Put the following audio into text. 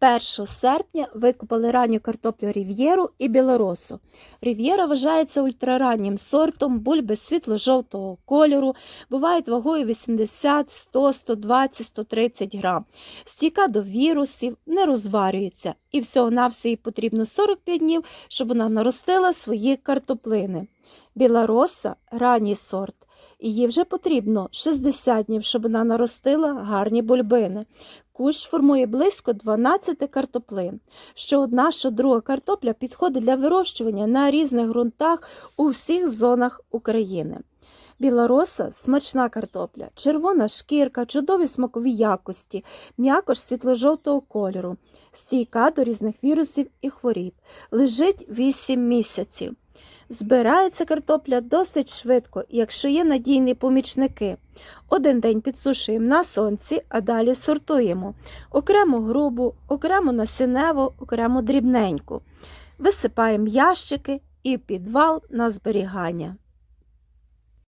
1 серпня викопали ранню картоплю Рів'єру і білоросу. Рів'єра вважається ультрараннім сортом бульби світло-жовтого кольору, бувають вагою 80, 100, 120, 130 грам. Стійка до вірусів, не розварюється, і всього-навсього потрібно 45 днів, щоб вона наростила свої картоплини. Білороса ранній сорт. Її вже потрібно 60 днів, щоб вона наростила гарні бульбини. Кущ формує близько 12 картоплин. Що одна, що друга картопля підходить для вирощування на різних ґрунтах у всіх зонах України. Білороса смачна картопля, червона шкірка, чудові смакові якості, м'якош світло-жовтого кольору, стійка до різних вірусів і хворіб. Лежить 8 місяців. Збирається картопля досить швидко, якщо є надійні помічники. Один день підсушуємо на сонці, а далі сортуємо. Окремо грубу, окремо насінневу, окремо дрібненьку. Висипаємо ящики і підвал на зберігання.